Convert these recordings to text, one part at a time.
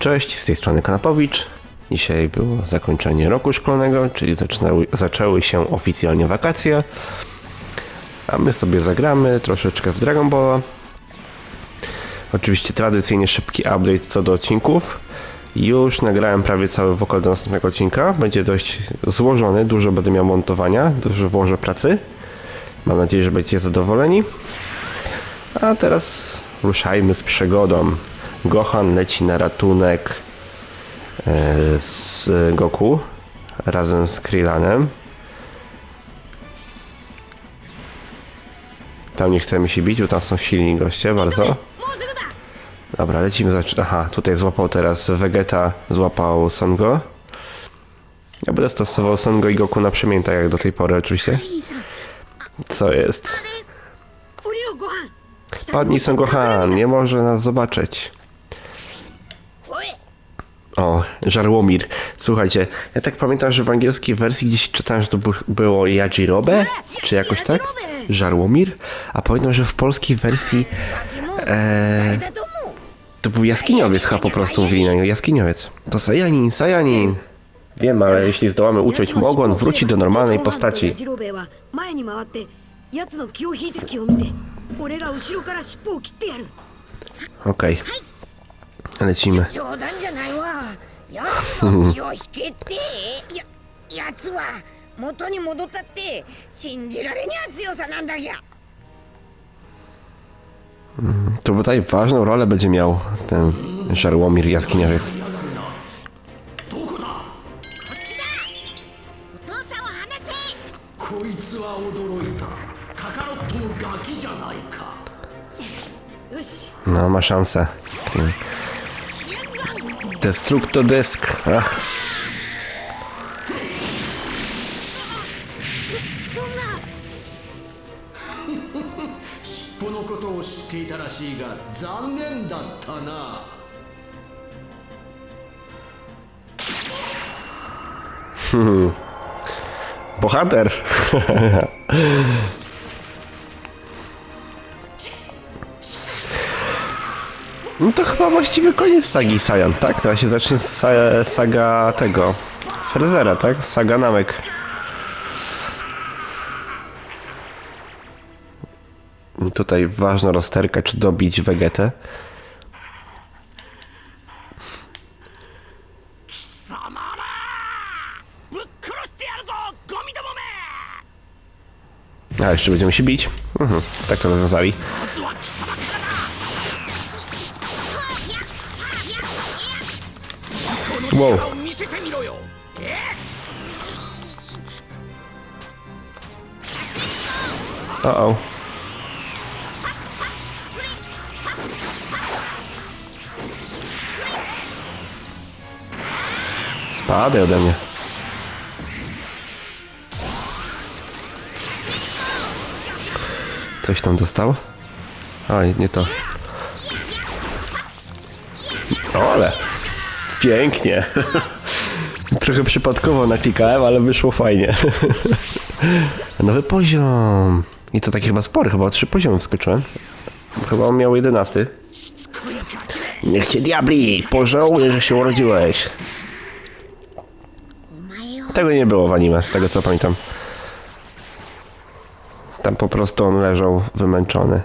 cześć, z tej strony Kanapowicz. Dzisiaj było zakończenie roku szkolnego, czyli zaczynały, zaczęły się oficjalnie wakacje. A my sobie zagramy troszeczkę w Dragon Balla. Oczywiście tradycyjnie szybki update co do odcinków. Już nagrałem prawie cały wokal do następnego odcinka. Będzie dość złożony, dużo będę miał montowania, dużo włożę pracy. Mam nadzieję, że będziecie zadowoleni. A teraz ruszajmy z przygodą. Gohan leci na ratunek e, z Goku razem z Krillanem. Tam nie chcemy się bić, bo tam są silni goście bardzo. Dobra, lecimy. Aha, tutaj złapał teraz Vegeta, złapał Songo. Ja będę stosował Songo i Goku na przemiętach jak do tej pory oczywiście. Co jest? Padnij Songohan, nie może nas zobaczyć. O, Żarłomir. Słuchajcie, ja tak pamiętam, że w angielskiej wersji gdzieś czytałem, że to było Jadzirobe, czy jakoś tak? Żarłomir. A pamiętam, że w polskiej wersji e, to był jaskiniowiec chyba po prostu mówili na nią. Jaskiniowiec. To Sajanin, Sajanin. Wiem, ale jeśli zdołamy uczyć, mu ogon, wróci do normalnej postaci. Okej. Okay. Lecimy. Hmm. To tutaj ważną rolę będzie miał ten żarłomir jaskiniowiec. No, ma szansę. Destructo desk. Ach. Hmm. Bohater. No to chyba właściwie koniec sagi Saiyan, tak? Teraz się zacznie sa saga tego... Frezera, tak? Saga Namek. Tutaj ważna rozterka, czy dobić Vegetę. A, jeszcze będziemy się bić? Mhm, tak to rozwiązali. wow. Uh -oh. Spadaj ode mnie. Coś tam dostał? A, nie to. Ole! Pięknie. Trochę przypadkowo naklikałem, ale wyszło fajnie. Nowy poziom. I to taki chyba spory, chyba o trzy poziomy wskoczyłem. Chyba on miał jedenasty. Niech cię diabli! Pożałuję, że się urodziłeś. Tego nie było w anime, z tego co pamiętam. Tam po prostu on leżał wymęczony.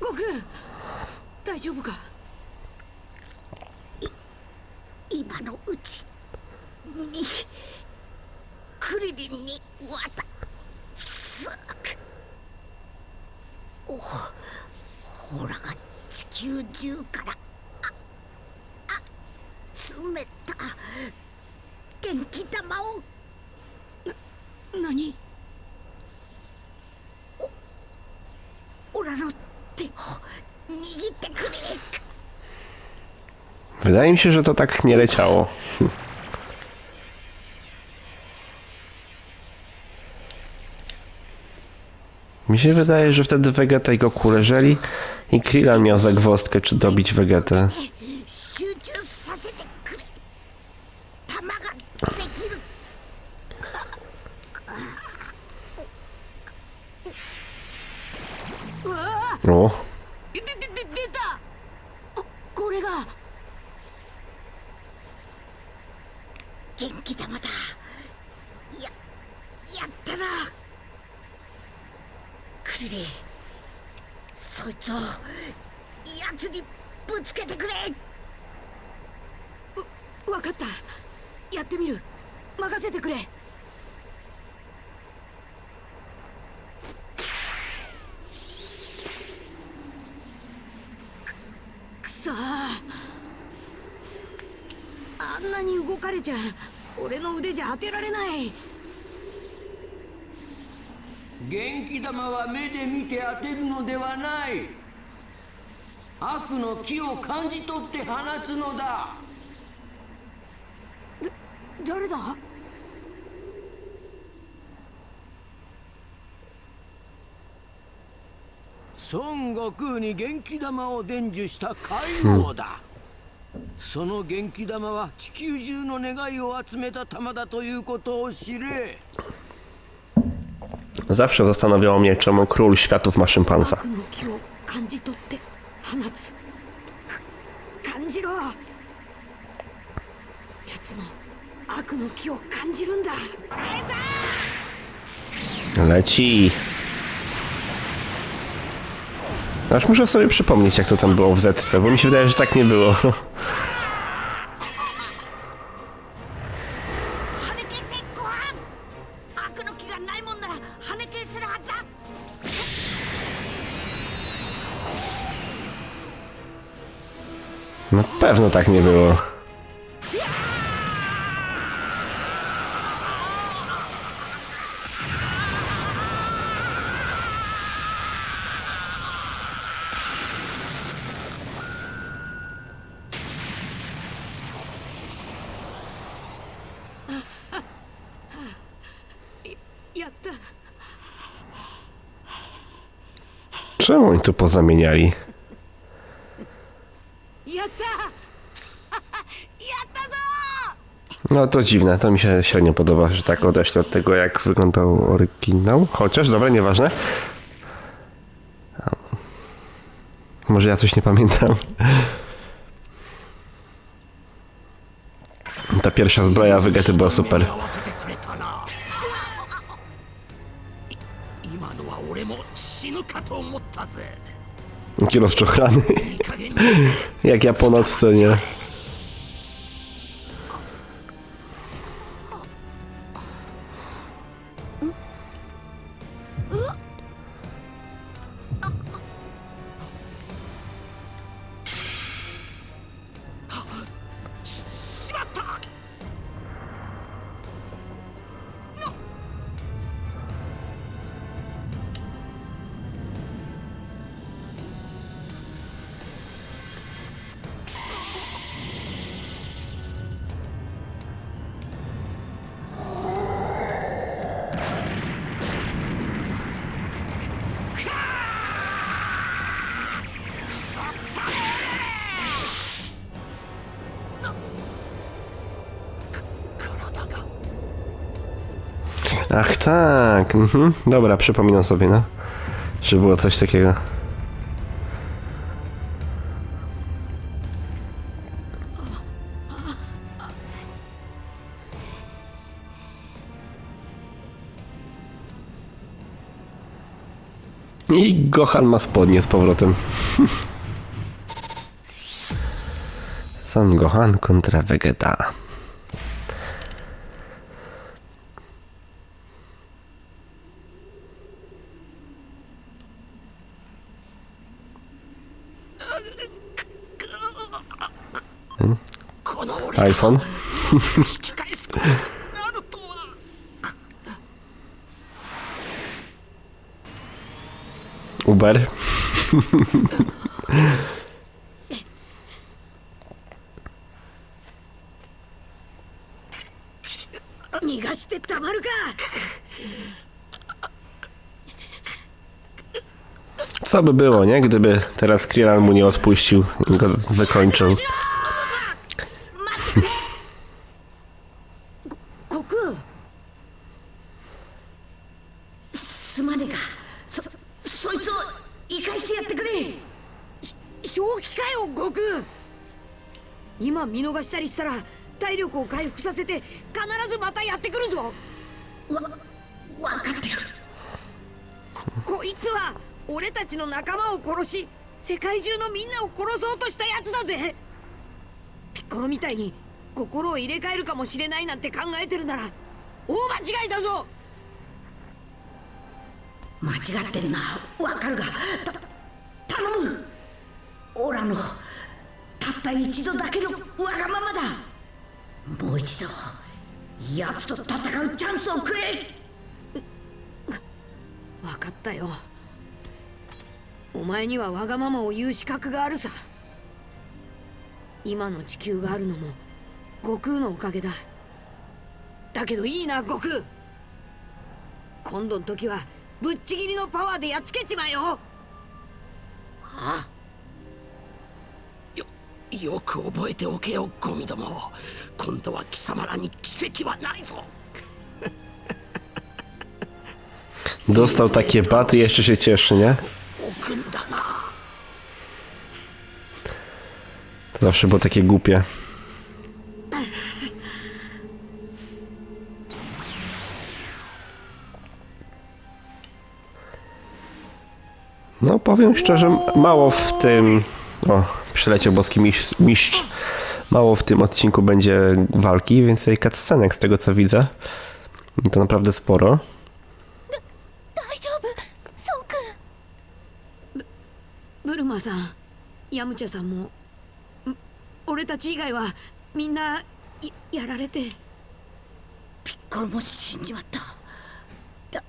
悟空大丈夫か？い今のうちに。クリリンに渡す。おほらが地球中から。Wydaje mi się, że to tak nie leciało. Mi się wydaje, że wtedy Vegeta i Goku leżeli i Krillin miał zagwozdkę, czy dobić Vegetę. ったな。クリリンそいつを奴にぶつけてくれ。わ分かった。やってみる。任せてくれ。くそあんなに動かれちゃ俺の腕じゃ当てられない。元気玉は目で見て当てるのではない。悪の気を感じ取って放つのだ。誰だ？孫悟空に元気玉を伝授した海王だ、その元気玉は地球中の願いを集めた玉だということを知れ Zawsze zastanawiało mnie, czemu król światów ma szympansa. Leci. Aż muszę sobie przypomnieć, jak to tam było w Zetce, bo mi się wydaje, że tak nie było. pewno tak nie było. Czemu oni tu pozamieniali? No to dziwne, to mi się średnio podoba, że tak odeślę od tego, jak wyglądał oryginał. Chociaż, dobra, nieważne. Może ja coś nie pamiętam. Ta pierwsza zbroja Wegety była super. Jaki rozczochrany. Jak ja po nocy, nie? Ach tak, mhm. dobra, przypominam sobie, no. Że było coś takiego. I Gohan ma spodnie z powrotem. Son Gohan kontra Vegeta. iPhone. Uber. Co by było, nie? Gdyby teraz Krielan mu nie odpuścił, go wykończył. すまねえがそそいつを生かしてやってくれ。正気かよ悟空。今見逃したりしたら体力を回復させて必ずまたやってくるぞ。わ分かってる。こいつは俺たちの仲間を殺し世界中のみんなを殺そうとしたやつだぜ。ピッコロみたいに心を入れ替えるかもしれないなんて考えてるなら大間違いだぞ間違ってるな。わかるがた頼む。オラのたった一度だけのわがままだ。もう一度奴と戦うチャンスをくれ。分かったよ。お前にはわがままを言う資格があるさ。今の地球があるのも悟空のおかげだ。だけどいいな悟空。今度の時はぶっちぎりのパワーでやっつけちまえよよよく覚えておけよゴミども今度は貴様らに奇跡はないぞ Dostał takie baty i jeszcze się cieszy, nie? To zawsze było takie głupie. No, powiem szczerze, mało w tym. O, przyleciał boski mistrz, mistrz. Mało w tym odcinku będzie walki, więcej cutscenek z tego co widzę. I to naprawdę sporo. 大丈夫そうくんブルマさんヤムチャさんもん俺たち以外はみんなややられてピッコロも死んじまっただ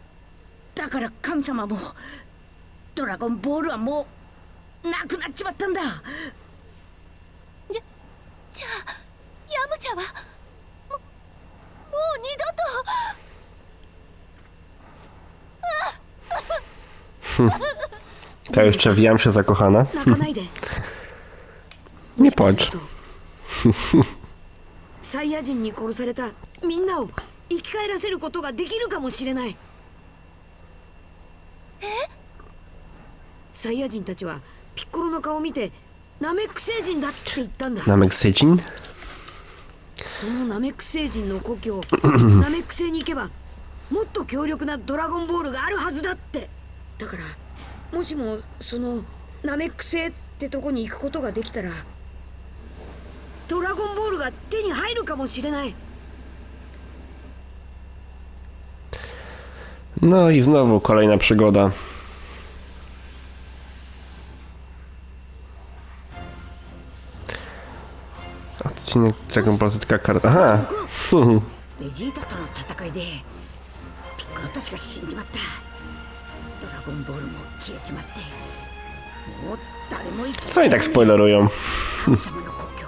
だから神様も ドラゴンボールはもうなくなっちまったんだ。じゃじゃあヤムチャは？ももう二度と。Ta jeszcze wijam się zakochana. 泣かないで Nie płacz. サイヤ人に殺されたみんなを生き返らせることができるかもしれないえサイヤ人たちはピッコロの顔を見てナメック星人だって言ったんだ Namek Sejin? そのナメック星人の故郷ナメック星に行けばもっと強力なドラゴンボールがあるはずだってだからもしもそのナメック星ってとこに行くことができたらドラゴンボールが手に入るかもしれない No i znowu kolejna przygoda. Odcinek Dragon Ball Z karta. Aha! ベジータとの戦いでピッコロたちが死んじまったドラゴンボールも消えちまってもう誰も生き Co oni tak spoilerują? 神様の故郷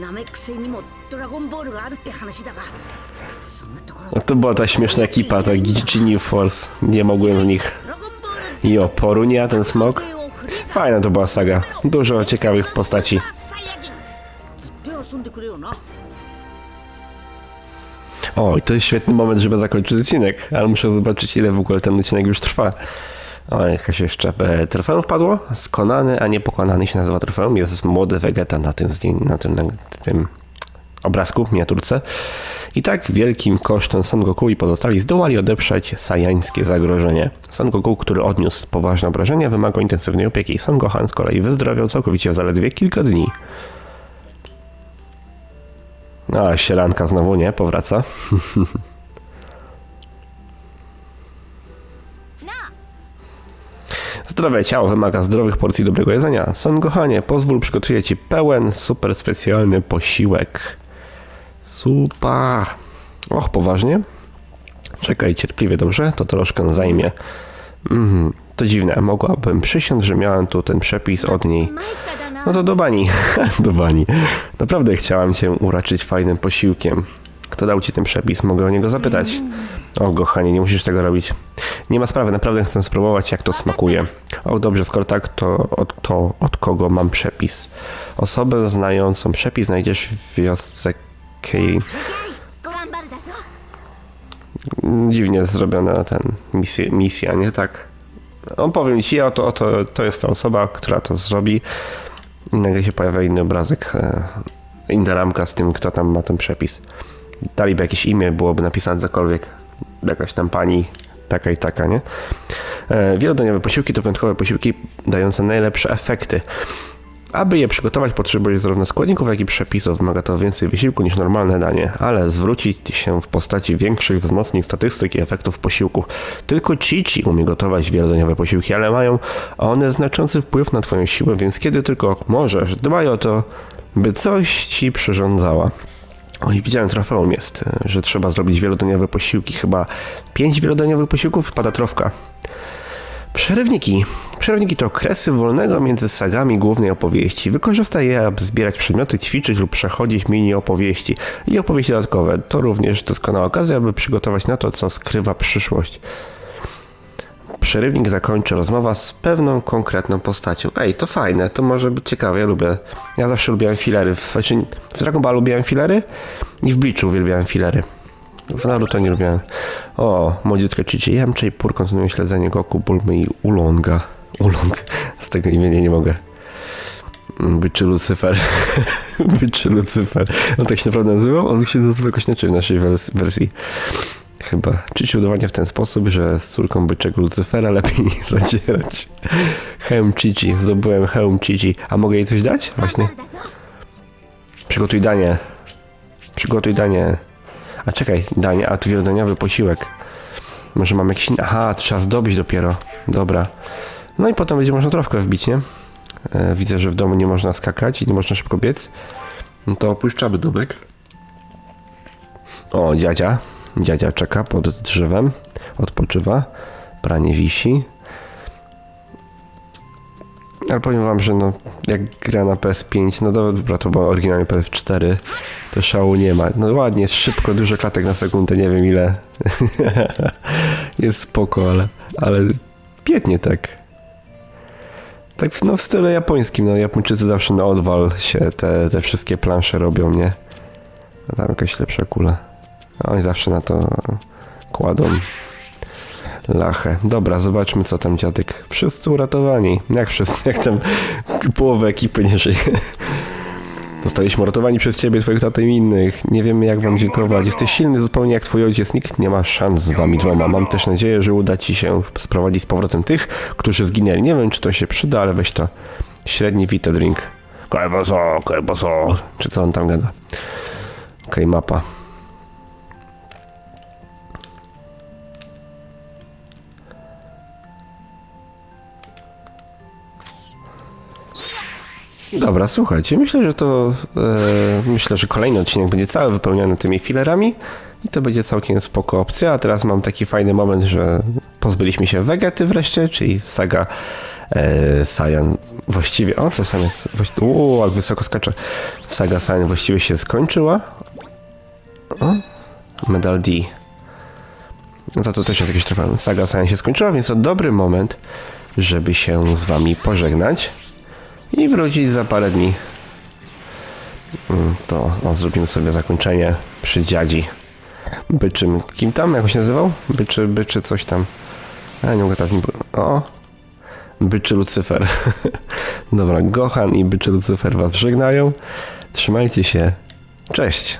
ナメック星にもドラゴンボールがあるって話だがそんなところ No to była ta śmieszna ekipa, ta Genie Force. Nie mogłem z nich. ドラゴンボール I Oporunia, ten smok. をフリーザ Fajna to była saga. Dużo ciekawych postaci. O, i to jest świetny moment, żeby zakończyć odcinek, ale muszę zobaczyć, ile w ogóle ten odcinek już trwa. O, jakaś jeszcze e, trofeum wpadło? Skonany, a niepokonany się nazywa trofeum. Jest młody Vegeta na tym, na tym, na tym obrazku, miniaturce. I tak wielkim kosztem Son Goku i pozostali zdołali odeprzeć sajańskie zagrożenie. Son Goku, który odniósł poważne obrażenia, wymaga intensywnej opieki. Son Gohan z kolei wyzdrowiał całkowicie zaledwie kilka dni. A, sielanka znowu nie, powraca. Zdrowe ciało wymaga zdrowych porcji dobrego jedzenia. Son Gohanie, pozwól przygotuję ci pełen, super specjalny posiłek. Super. Och, poważnie? Czekaj cierpliwie, dobrze? To troszkę zajmie. Mhm, to dziwne. Mogłabym przysiąc, że miałem tu ten przepis od niej. No to do bani. do bani. Naprawdę chciałam cię uraczyć fajnym posiłkiem. Kto dał ci ten przepis? Mogę o niego zapytać. O, kochanie, nie musisz tego robić. Nie ma sprawy, naprawdę chcę spróbować, jak to smakuje. O, dobrze, skoro tak, to od, to od kogo mam przepis? Osobę znającą przepis znajdziesz w wiosce Kei. Dziwnie zrobiona ten misja, misja nie tak? On powiem ci, oto, oto to jest ta osoba, która to zrobi. I nagle się pojawia inny obrazek, e, inna ramka z tym, kto tam ma ten przepis. Daliby jakieś imię, byłoby napisane cokolwiek. Jakaś tam pani, taka i taka, nie? E, Wielodniowe posiłki to wyjątkowe posiłki dające najlepsze efekty. Aby je przygotować, potrzebujesz zarówno składników, jak i przepisów. Wymaga to więcej wysiłku niż normalne danie, ale zwróci się w postaci większych wzmocnień statystyk i efektów posiłku. Tylko Cici umie gotować wielodniowe posiłki, ale mają one znaczący wpływ na Twoją siłę, więc kiedy tylko możesz, dbaj o to, by coś Ci przyrządzała. Oj, widziałem trofeum jest, że trzeba zrobić wielodniowe posiłki. Chyba pięć wielodniowych posiłków wpada trofka. Przerywniki. Przerywniki to okresy wolnego między sagami głównej opowieści. Wykorzystaj je, aby zbierać przedmioty, ćwiczyć lub przechodzić mini opowieści i opowieści dodatkowe. To również doskonała okazja, aby przygotować na to, co skrywa przyszłość. Przerywnik zakończy rozmowa z pewną konkretną postacią. Ej, to fajne, to może być ciekawe, ja lubię. Ja zawsze lubiłem filery. W, znaczy, w Dragon Ball lubiłem filery i w Bleachu uwielbiałem filery. W Naruto nie lubiłem. O, młodziutka Chichi Jamcze i Pur kontynuuje śledzenie Goku, Bulmy i Ulonga. Ulong. Z tego imienia nie mogę. Mm, Byczy Lucyfer. Byczy Lucyfer. On tak się naprawdę nazywał? On się nazywa jakoś inaczej w naszej wers- wersji. Chyba. Chichi udowadnia w ten sposób, że z córką byczego Lucyfera lepiej nie zadzierać. Hełm Chichi. Zdobyłem hełm Chichi. A mogę jej coś dać? Właśnie. Przygotuj danie. Przygotuj danie. A czekaj, danie, a tu wielodaniowy posiłek. Może mam jakiś... Aha, trzeba zdobyć dopiero. Dobra. No i potem będzie można trofkę wbić, nie? E, widzę, że w domu nie można skakać i nie można szybko biec. No to opuszczamy domek. O, dziadzia. Dziadzia czeka pod drzewem. Odpoczywa. Pranie wisi. Ale powiem wam, że no, jak gra na PS5, no dobra, to była oryginalnie PS4, to szału nie ma. No ładnie, szybko, dużo klatek na sekundę, nie wiem ile. Jest spoko, ale, ale biednie tak. Tak no w stylu japońskim, no Japończycy zawsze na odwal się te, te wszystkie plansze robią, nie? A tam jakaś lepsza kula. A oni zawsze na to kładą lachę. Dobra, zobaczmy co tam dziadek. Wszyscy uratowani. Jak wszyscy, jak tam połowę ekipy nie żyje. Zostaliśmy uratowani przez ciebie, twoich tatę i innych. Nie wiemy jak wam dziękować. Jesteś silny zupełnie jak twój ojciec. Nikt nie ma szans z wami dwoma. Mam też nadzieję, że uda ci się sprowadzić z powrotem tych, którzy zginęli. Nie wiem czy to się przyda, ale weź to. Średni Vita Drink. Kajboso, kajboso. Czy co on tam gada? Okej, mapa. Dobra, słuchajcie, myślę, że to e, myślę, że kolejny odcinek będzie cały wypełniony tymi filerami i to będzie całkiem spoko opcja, a teraz mam taki fajny moment, że pozbyliśmy się Vegety wreszcie, czyli saga e, Saiyan właściwie, o coś tam jest, uuu, jak wysoko skacze, saga Saiyan właściwie się skończyła, o, medal D, no to, to też jest jakieś trofeum, saga Saiyan się skończyła, więc to dobry moment, żeby się z wami pożegnać i wrócić za parę dni. Mm, To o, zrobimy sobie zakończenie przy dziadzi. Byczym. Kim tam? Jak się nazywał? Byczy, byczy coś tam. A nie mogę teraz. O! Byczy Lucyfer. Dobra, Gohan i Byczy Lucyfer was żegnają. Trzymajcie się. Cześć!